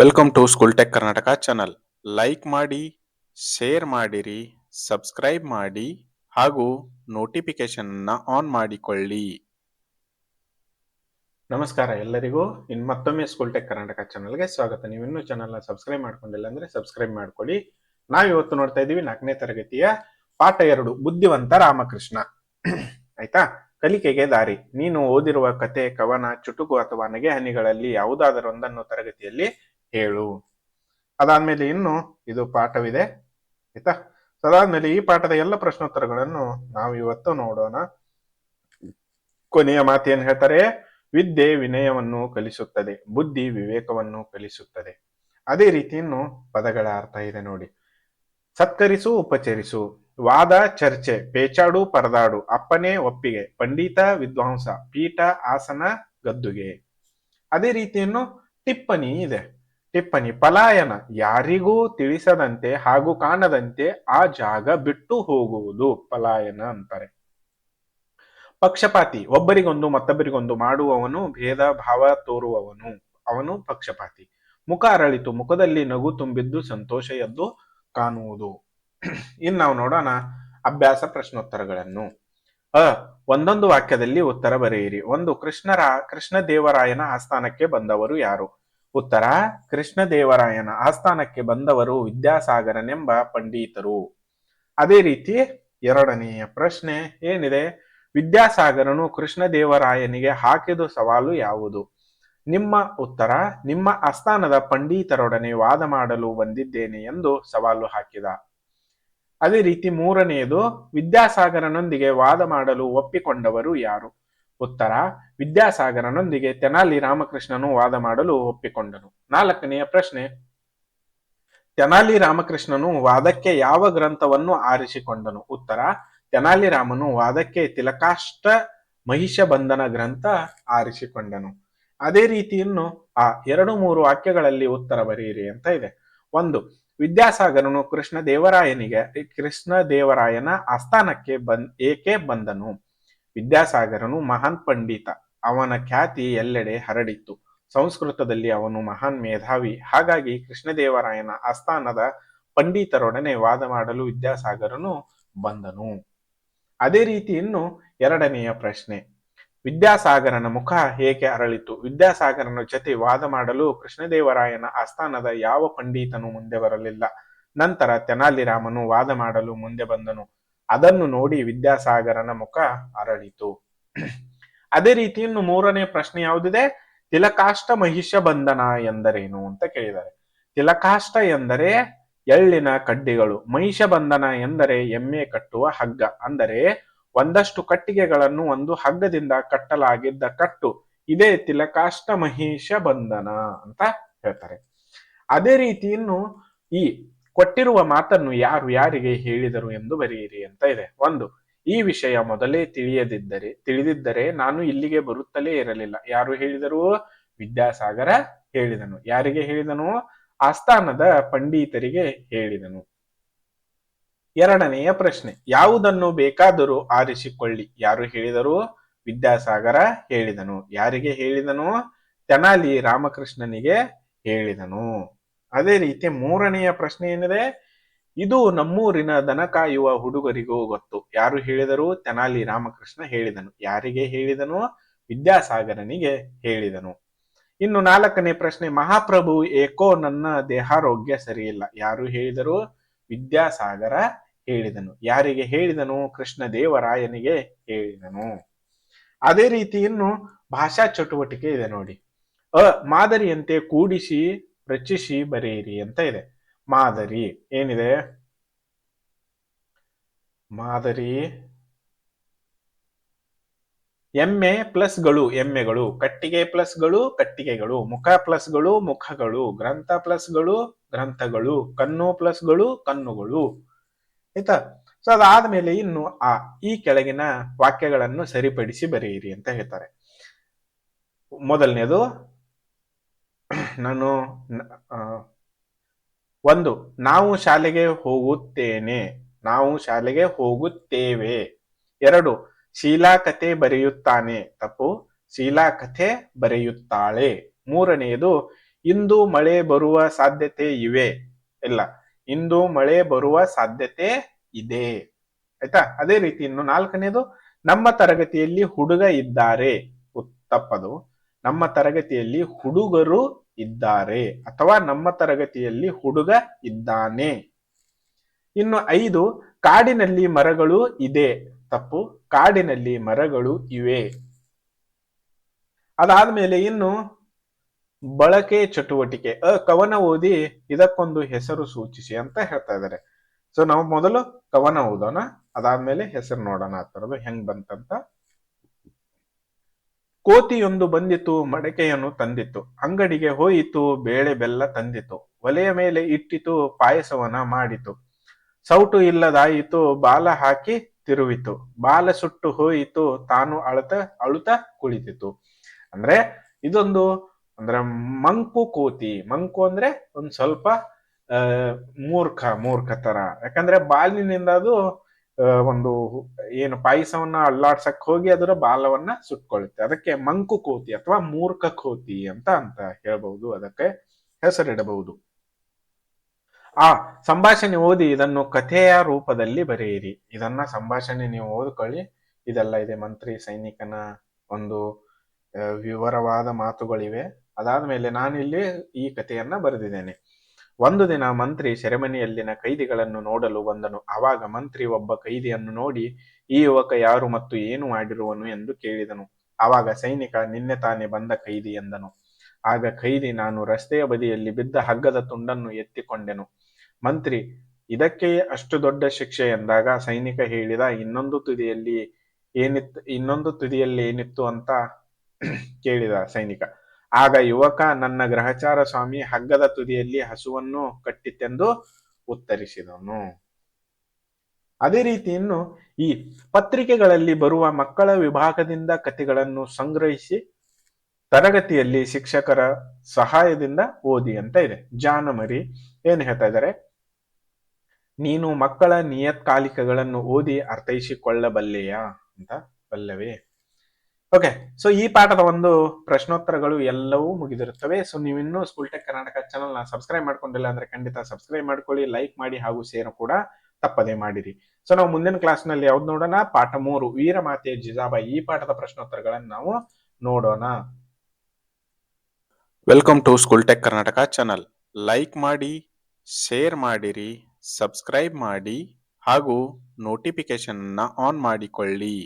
Welcome to school tech Karnataka channel like ಮಾಡಿ share ಮಾಡಿರಿ subscribe ಮಾಡಿ, ಹಾಗೂ ನೋಟಿಫಿಕೇಶನ್ ಆನ್ ಮಾಡಿಕೊಳ್ಳಿ. ನಮಸ್ಕಾರ ಎಲ್ಲರಿಗೂ. ಇನ್ ಮತ್ತೊಮ್ಮೆ ಸ್ಕೂಲ್ ಟೆಕ್ ಕರ್ನಾಟಕ ಚಾನಲ್ಗೆ ಸ್ವಾಗತ. ನೀವು ಇನ್ನೂ ಚಾನಲ್ನ ಸಬ್ಸ್ಕ್ರೈಬ್ ಮಾಡ್ಕೊಂಡಿಲ್ಲ ಅಂದ್ರೆ ಸಬ್ಸ್ಕ್ರೈಬ್ ಮಾಡ್ಕೊಳ್ಳಿ. ನಾವು ಇವತ್ತು ನೋಡ್ತಾ ಇದ್ದೀವಿ ನಾಲ್ಕನೇ ತರಗತಿಯ ಪಾಠ ಎರಡು, ಬುದ್ಧಿವಂತ ರಾಮಕೃಷ್ಣ. ಆಯ್ತಾ? ಕಲಿಕೆಗೆ ದಾರಿ. ನೀನು ಓದಿರುವ ಕತೆ, ಕವನ, ಚುಟುಕು ಅಥವಾ ನಗೆ ಹನಿಗಳಲ್ಲಿ ಯಾವುದಾದರೊಂದನ್ನು ತರಗತಿಯಲ್ಲಿ ಹೇಳು. ಅದಾದ್ಮೇಲೆ ಇನ್ನು ಇದು ಪಾಠವಿದೆ, ಆಯ್ತಾ? ಅದಾದ್ಮೇಲೆ ಈ ಪಾಠದ ಎಲ್ಲ ಪ್ರಶ್ನೋತ್ತರಗಳನ್ನು ನಾವು ಇವತ್ತು ನೋಡೋಣ. ಕೊನೆಯ ಮಾತೇನು ಹೇಳ್ತಾರೆ? ವಿದ್ಯೆ ವಿನಯವನ್ನು ಕಲಿಸುತ್ತದೆ, ಬುದ್ಧಿ ವಿವೇಕವನ್ನು ಕಲಿಸುತ್ತದೆ. ಅದೇ ರೀತಿ ಇನ್ನು ಪದಗಳ ಅರ್ಥ ಇದೆ ನೋಡಿ. ಸತ್ಕರಿಸು, ಉಪಚರಿಸು, ವಾದ, ಚರ್ಚೆ, ಪೇಚಾಡು, ಪರದಾಡು ಅಪ್ಪನೆ ಒಪ್ಪಿಗೆ, ಪಂಡಿತ, ವಿದ್ವಾಂಸ, ಪೀಠ, ಆಸನ, ಗದ್ದುಗೆ. ಅದೇ ರೀತಿಯನ್ನು ಟಿಪ್ಪಣಿ ಇದೆ. ಟಿಪ್ಪಣಿ ಪಲಾಯನ ಯಾರಿಗೂ ತಿಳಿಸದಂತೆ ಹಾಗೂ ಕಾಣದಂತೆ ಆ ಜಾಗ ಬಿಟ್ಟು ಹೋಗುವುದು ಪಲಾಯನ ಅಂತಾರೆ. ಪಕ್ಷಪಾತಿ, ಒಬ್ಬರಿಗೊಂದು ಮತ್ತೊಬ್ಬರಿಗೊಂದು ಮಾಡುವವನು ಭೇದ ಭಾವ ತೋರುವವನು, ಅವನು ಪಕ್ಷಪಾತಿ. ಮುಖ ಅರಳಿತು, ಮುಖದಲ್ಲಿ ನಗು ತುಂಬಿದ್ದು ಸಂತೋಷ ಎದ್ದು ಕಾಣುವುದು. ಇನ್ನು ನಾವು ನೋಡೋಣ ಅಭ್ಯಾಸ ಪ್ರಶ್ನೋತ್ತರಗಳನ್ನು. ಅ, ಒಂದೊಂದು ವಾಕ್ಯದಲ್ಲಿ ಉತ್ತರ ಬರೆಯಿರಿ. ಒಂದು ಕೃಷ್ಣರ ಕೃಷ್ಣ ದೇವರಾಯನ ಆಸ್ಥಾನಕ್ಕೆ ಬಂದವರು ಯಾರು? ಉತ್ತರ, ಕೃಷ್ಣದೇವರಾಯನ ಆಸ್ಥಾನಕ್ಕೆ ಬಂದವರು ವಿದ್ಯಾಸಾಗರನೆಂಬ ಪಂಡಿತರು. ಅದೇ ರೀತಿ ಎರಡನೆಯ ಪ್ರಶ್ನೆ ಏನಿದೆ? ವಿದ್ಯಾಸಾಗರನು ಕೃಷ್ಣದೇವರಾಯನಿಗೆ ಹಾಕಿದ ಸವಾಲು ಯಾವುದು? ನಿಮ್ಮ ಉತ್ತರ, ನಿಮ್ಮ ಆಸ್ಥಾನದ ಪಂಡಿತರೊಡನೆ ವಾದ ಮಾಡಲು ಬಂದಿದ್ದೇನೆ ಎಂದು ಸವಾಲು ಹಾಕಿದ. ಅದೇ ರೀತಿ ಮೂರನೆಯದು, ವಿದ್ಯಾಸಾಗರನೊಂದಿಗೆ ವಾದ ಮಾಡಲು ಒಪ್ಪಿಕೊಂಡವರು ಯಾರು? ಉತ್ತರ, ವಿದ್ಯಾಸಾಗರನೊಂದಿಗೆ ತೆನಾಲಿ ರಾಮಕೃಷ್ಣನು ವಾದ ಮಾಡಲು ಒಪ್ಪಿಕೊಂಡನು. ನಾಲ್ಕನೆಯ ಪ್ರಶ್ನೆ. ತೆನಾಲಿ ರಾಮಕೃಷ್ಣನು ವಾದಕ್ಕೆ ಯಾವ ಗ್ರಂಥವನ್ನು ಆರಿಸಿಕೊಂಡನು? ಉತ್ತರ, ತೆನಾಲಿ ರಾಮನು ವಾದಕ್ಕೆ ತಿಲಕಾಷ್ಟ ಮಹಿಷ ಬಂಧನ ಗ್ರಂಥ ಆರಿಸಿಕೊಂಡನು. ಅದೇ ರೀತಿಯನ್ನು ಆ ಎರಡು ಮೂರು ವಾಕ್ಯಗಳಲ್ಲಿ ಉತ್ತರ ಬರೆಯಿರಿ ಅಂತ ಇದೆ. ಒಂದು, ವಿದ್ಯಾಸಾಗರನು ಕೃಷ್ಣ ದೇವರಾಯನಿಗೆ ಕೃಷ್ಣ ದೇವರಾಯನ ಆಸ್ಥಾನಕ್ಕೆ ಬಂದ್, ಏಕೆ ಬಂದನು? ವಿದ್ಯಾಸಾಗರನು ಮಹಾನ್ ಪಂಡಿತ. ಅವನ ಖ್ಯಾತಿ ಎಲ್ಲೆಡೆ ಹರಡಿತ್ತು. ಸಂಸ್ಕೃತದಲ್ಲಿ ಅವನು ಮಹಾನ್ ಮೇಧಾವಿ. ಹಾಗಾಗಿ ಕೃಷ್ಣದೇವರಾಯನ ಆಸ್ಥಾನದ ಪಂಡಿತರೊಡನೆ ವಾದ ಮಾಡಲು ವಿದ್ಯಾಸಾಗರನು ಬಂದನು. ಅದೇ ರೀತಿ ಇನ್ನು ಎರಡನೆಯ ಪ್ರಶ್ನೆ. ವಿದ್ಯಾಸಾಗರನ ಮುಖ ಏಕೆ ಅರಳಿತು? ವಿದ್ಯಾಸಾಗರನ ಜೊತೆ ವಾದ ಮಾಡಲು ಕೃಷ್ಣದೇವರಾಯನ ಆಸ್ಥಾನದ ಯಾವ ಪಂಡಿತನು ಮುಂದೆ ಬರಲಿಲ್ಲ. ನಂತರ ತೆನಾಲಿರಾಮನು ವಾದ ಮಾಡಲು ಮುಂದೆ ಬಂದನು. ಅದನ್ನು ನೋಡಿ ವಿದ್ಯಾಸಾಗರನ ಮುಖ ಅರಳಿತು. ಅದೇ ರೀತಿ ಇನ್ನು ಮೂರನೇ ಪ್ರಶ್ನೆ ಯಾವುದಿದೆ? ತಿಲಕಾಷ್ಟ ಮಹಿಷ ಬಂಧನ ಎಂದರೇನು ಅಂತ ಕೇಳಿದ್ದಾರೆ. ತಿಲಕಾಷ್ಟ ಎಂದರೆ ಎಳ್ಳಿನ ಕಡ್ಡಿಗಳು ಮಹಿಷ ಬಂಧನ ಎಂದರೆ ಎಮ್ಮೆ ಕಟ್ಟುವ ಹಗ್ಗ, ಅಂದರೆ ಒಂದಷ್ಟು ಕಟ್ಟಿಗೆಗಳನ್ನು ಒಂದು ಹಗ್ಗದಿಂದ ಕಟ್ಟಲಾಗಿದ್ದ ಕಟ್ಟು, ಇದೇ ತಿಲಕಾಷ್ಟ ಮಹಿಷ ಬಂಧನ ಅಂತ ಹೇಳ್ತಾರೆ. ಅದೇ ರೀತಿ ಇನ್ನು ಈ ಕೊಟ್ಟಿರುವ ಮಾತನ್ನು ಯಾರು ಯಾರಿಗೆ ಹೇಳಿದರು ಎಂದು ಬರೆಯಿರಿ ಅಂತ ಇದೆ. ಒಂದು, ಈ ವಿಷಯ ಮೊದಲೇ ತಿಳಿಯದಿದ್ದರೆ, ತಿಳಿದಿದ್ದರೆ ನಾನು ಇಲ್ಲಿಗೆ ಬರುತ್ತಲೇ ಇರಲಿಲ್ಲ. ಯಾರು ಹೇಳಿದರು? ವಿದ್ಯಾಸಾಗರ ಹೇಳಿದನು. ಯಾರಿಗೆ ಹೇಳಿದನು? ಆಸ್ಥಾನದ ಪಂಡಿತರಿಗೆ ಹೇಳಿದನು. ಎರಡನೆಯ ಪ್ರಶ್ನೆ, ಯಾವುದನ್ನು ಬೇಕಾದರೂ ಆರಿಸಿಕೊಳ್ಳಿ. ಯಾರು ಹೇಳಿದರು? ವಿದ್ಯಾಸಾಗರ ಹೇಳಿದನು. ಯಾರಿಗೆ ಹೇಳಿದನು? ತೆನಾಲಿ ರಾಮಕೃಷ್ಣನಿಗೆ ಹೇಳಿದನು. ಅದೇ ರೀತಿ ಮೂರನೆಯ ಪ್ರಶ್ನೆ ಏನಿದೆ? ಇದು ನಮ್ಮೂರಿನ ದನ ಕಾಯುವ ಹುಡುಗರಿಗೂ ಗೊತ್ತು. ಯಾರು ಹೇಳಿದರು? ತೆನಾಲಿ ರಾಮಕೃಷ್ಣ ಹೇಳಿದನು. ಯಾರಿಗೆ ಹೇಳಿದನು? ವಿದ್ಯಾಸಾಗರನಿಗೆ ಹೇಳಿದನು. ಇನ್ನು ನಾಲ್ಕನೇ ಪ್ರಶ್ನೆ, ಮಹಾಪ್ರಭು ಏಕೋ ನನ್ನ ದೇಹಾರೋಗ್ಯ ಸರಿಯಿಲ್ಲ. ಯಾರು ಹೇಳಿದರು? ವಿದ್ಯಾಸಾಗರ ಹೇಳಿದನು. ಯಾರಿಗೆ ಹೇಳಿದನು? ಕೃಷ್ಣ ದೇವರಾಯನಿಗೆ ಹೇಳಿದನು. ಅದೇ ರೀತಿ ಇನ್ನು ಭಾಷಾ ಚಟುವಟಿಕೆ ಇದೆ ನೋಡಿ. ಅ, ಮಾದರಿಯಂತೆ ಕೂಡಿಸಿ ರಚಿಸಿ ಬರೆಯಿರಿ ಅಂತ ಇದೆ. ಮಾದರಿ ಏನಿದೆ? ಮಾದರಿ ಎಮ್ಮೆ ಪ್ಲಸ್ಗಳು ಎಮ್ಮೆಗಳು, ಕಟ್ಟಿಗೆ ಪ್ಲಸ್ಗಳು ಕಟ್ಟಿಗೆಗಳು, ಮುಖ ಪ್ಲಸ್ಗಳು ಮುಖಗಳು, ಗ್ರಂಥ ಪ್ಲಸ್ಗಳು ಗ್ರಂಥಗಳು, ಕಣ್ಣು ಪ್ಲಸ್ಗಳು ಕಣ್ಣುಗಳು. ಆಯ್ತಾ? ಸೊ ಅದಾದ್ಮೇಲೆ ಇನ್ನು ಆ, ಈ ಕೆಳಗಿನ ವಾಕ್ಯಗಳನ್ನು ಸರಿಪಡಿಸಿ ಬರೆಯಿರಿ ಅಂತ ಹೇಳ್ತಾರೆ. ಮೊದಲನೇದು ನಾನು ಒಂದು, ನಾವು ಶಾಲೆಗೆ ಹೋಗುತ್ತೇನೆ. ನಾವು ಶಾಲೆಗೆ ಹೋಗುತ್ತೇವೆ. ಎರಡು ಶೀಲಾ ಕಥೆ ಬರೆಯುತ್ತಾನೆ. ತಪ್ಪು ಶೀಲಾ ಕಥೆ ಬರೆಯುತ್ತಾಳೆ. ಮೂರನೆಯದು, ಇಂದು ಮಳೆ ಬರುವ ಸಾಧ್ಯತೆ ಇವೆ. ಇಲ್ಲ, ಇಂದು ಮಳೆ ಬರುವ ಸಾಧ್ಯತೆ ಇದೆ. ಆಯ್ತಾ? ಅದೇ ರೀತಿ ಇನ್ನು ನಾಲ್ಕನೇದು ನಮ್ಮ ತರಗತಿಯಲ್ಲಿ ಹುಡುಗ ಇದ್ದಾರೆ. ತಪ್ಪದು. ನಮ್ಮ ತರಗತಿಯಲ್ಲಿ ಹುಡುಗರು ಇದ್ದಾರೆ ಅಥವಾ ನಮ್ಮ ತರಗತಿಯಲ್ಲಿ ಹುಡುಗ ಇದ್ದಾನೆ. ಇನ್ನು ಐದು, ಕಾಡಿನಲ್ಲಿ ಮರಗಳು ಇದೆ. ತಪ್ಪು, ಕಾಡಿನಲ್ಲಿ ಮರಗಳು ಇವೆ. ಅದಾದ್ಮೇಲೆ ಇನ್ನು ಬಳಕೆ ಚಟುವಟಿಕೆ, ಅ, ಕವನ ಓದಿ ಇದಕ್ಕೊಂದು ಹೆಸರು ಸೂಚಿಸಿ ಅಂತ ಹೇಳ್ತಾ ಇದ್ದಾರೆ. ಸೊ ನಾವು ಮೊದಲು ಕವನ ಓದೋಣ, ಅದಾದ್ಮೇಲೆ ಹೆಸರು ನೋಡೋಣ ಆ ಥರದ್ದು ಹೆಂಗ್ ಬಂತಂತ ಕೋತಿಯೊಂದು ಬಂದಿತು, ಮಡಕೆಯನ್ನು ತಂದಿತು ಅಂಗಡಿಗೆ ಹೋಯಿತು, ಬೇಳೆ ಬೆಲ್ಲ ತಂದಿತು. ಒಲೆಯ ಮೇಲೆ ಇಟ್ಟಿತು ಪಾಯಸವನ ಮಾಡಿತು. ಸೌಟು ಇಲ್ಲದಾಯಿತು, ಬಾಲ ಹಾಕಿ ತಿರುವಿತು. ಬಾಲ ಸುಟ್ಟು ಹೋಯಿತು, ತಾನು ಅಳತ ಅಳುತ ಕುಳಿತಿತು ಅಂದ್ರೆ ಇದೊಂದು, ಅಂದ್ರೆ ಮಂಕು ಕೋತಿ. ಮಂಕು ಅಂದ್ರೆ ಒಂದ್ ಸ್ವಲ್ಪ ಮೂರ್ಖ ಮೂರ್ಖ ತರ ಯಾಕಂದ್ರೆ ಬಾಲಿನಿಂದ ಅದು ಒಂದು ಏನು ಪಾಯಸವನ್ನ ಅಲ್ಲಾಡ್ಸಕ್ ಹೋಗಿ ಅದರ ಬಾಲವನ್ನ ಸುಟ್ಕೊಳ್ಳುತ್ತೆ. ಅದಕ್ಕೆ ಮಂಕು ಕೋತಿ ಅಥವಾ ಮೂರ್ಖ ಕೋತಿ ಅಂತ ಅಂತ ಹೇಳ್ಬಹುದು. ಅದಕ್ಕೆ ಹೆಸರಿಡಬಹುದು. ಆ ಸಂಭಾಷಣೆ ಓದಿ ಇದನ್ನು ಕಥೆಯ ರೂಪದಲ್ಲಿ ಬರೆಯಿರಿ. ಇದನ್ನ ಸಂಭಾಷಣೆ ನೀವು ಓದ್ಕೊಳ್ಳಿ. ಇದೆಲ್ಲ ಇದೆ ಮಂತ್ರಿ ಸೈನಿಕನ ಒಂದು ವಿವರವಾದ ಮಾತುಗಳಿವೆ. ಅದಾದ ಮೇಲೆ ನಾನಿಲ್ಲಿ ಈ ಕಥೆಯನ್ನ ಬರೆದಿದ್ದೇನೆ. ಒಂದು ದಿನ ಮಂತ್ರಿ ಸೆರೆಮನೆಯಲ್ಲಿನ ಕೈದಿಗಳನ್ನು ನೋಡಲು ಬಂದನು. ಆವಾಗ ಮಂತ್ರಿ ಒಬ್ಬ ಕೈದಿಯನ್ನು ನೋಡಿ, ಈ ಯುವಕ ಯಾರು ಮತ್ತು ಏನು ಮಾಡಿರುವನು ಎಂದು ಕೇಳಿದನು. ಆವಾಗ ಸೈನಿಕ, ನಿನ್ನೆ ತಾನೇ ಬಂದ ಕೈದಿ ಎಂದನು. ಆಗ ಕೈದಿ, ನಾನು ರಸ್ತೆಯ ಬದಿಯಲ್ಲಿ ಬಿದ್ದ ಹಗ್ಗದ ತುಂಡನ್ನು ಎತ್ತಿಕೊಂಡೆನು. ಮಂತ್ರಿ, ಇದಕ್ಕೆ ಅಷ್ಟು ದೊಡ್ಡ ಶಿಕ್ಷೆ ಎಂದಾಗ ಸೈನಿಕ ಹೇಳಿದ, ಇನ್ನೊಂದು ತುದಿಯಲ್ಲಿ ಏನಿತ್ತು ಇನ್ನೊಂದು ತುದಿಯಲ್ಲಿ ಏನಿತ್ತು ಅಂತ ಕೇಳಿದ ಸೈನಿಕ. ಆಗ ಯುವಕ ನನ್ನ ಗ್ರಹಚಾರ ಸ್ವಾಮಿ ಹಗ್ಗದ ತುದಿಯಲ್ಲಿ ಹಸುವನ್ನು ಕಟ್ಟಿತ್ತೆಂದು ಉತ್ತರಿಸಿದನು. ಅದೇ ರೀತಿ ಇನ್ನು ಈ ಪತ್ರಿಕೆಗಳಲ್ಲಿ ಬರುವ ಮಕ್ಕಳ ವಿಭಾಗದಿಂದ ಕಥೆಗಳನ್ನು ಸಂಗ್ರಹಿಸಿ ತರಗತಿಯಲ್ಲಿ ಶಿಕ್ಷಕರ ಸಹಾಯದಿಂದ ಓದಿ ಅಂತ ಇದೆ. ಜಾನಮರಿ, ಏನ್ ಹೇಳ್ತಾ ಇದ್ದಾರೆ? ನೀನು ಮಕ್ಕಳ ನಿಯತ್ಕಾಲಿಕಗಳನ್ನು ಓದಿ ಅರ್ಥೈಸಿಕೊಳ್ಳಬಲ್ಲೆಯಾ? ಅಂತ, ಬಲ್ಲವೇ? ಓಕೆ ಸೊ ಈ ಪಾಠದ ಒಂದು ಪ್ರಶ್ನೋತ್ತರಗಳು ಎಲ್ಲವೂ ಮುಗಿದಿರುತ್ತವೆ. ಸೊ ನೀವಿನ್ನೂ ಸ್ಕೂಲ್ ಟೆಕ್ ಕರ್ನಾಟಕ ಚಾನಲ್ನ ಸಬ್ಸ್ಕ್ರೈಬ್ ಮಾಡ್ಕೊಂಡಿಲ್ಲ ಅಂದ್ರೆ ಖಂಡಿತ ಸಬ್ಸ್ಕ್ರೈಬ್ ಮಾಡ್ಕೊಳ್ಳಿ ಲೈಕ್ ಮಾಡಿ ಹಾಗೂ ಶೇರ್ ಕೂಡ ತಪ್ಪದೇ ಮಾಡಿರಿ. ಸೊ ನಾವು ಮುಂದಿನ ಕ್ಲಾಸ್ನಲ್ಲಿ ಯಾವ್ದು ನೋಡೋಣ? ಪಾಠ ಮೂರು, ವೀರಮಾತೆ ಜಿಜಾಬಾಯಿ ಈ ಪಾಠದ ಪ್ರಶ್ನೋತ್ತರಗಳನ್ನು ನಾವು ನೋಡೋಣ. Welcome to school tech Karnataka channel like ಮಾಡಿ ಶೇರ್ ಮಾಡಿರಿ ಸಬ್ಸ್ಕ್ರೈಬ್ ಮಾಡಿ ಹಾಗೂ ನೋಟಿಫಿಕೇಶನ್ ಆನ್ ಮಾಡಿಕೊಳ್ಳಿ.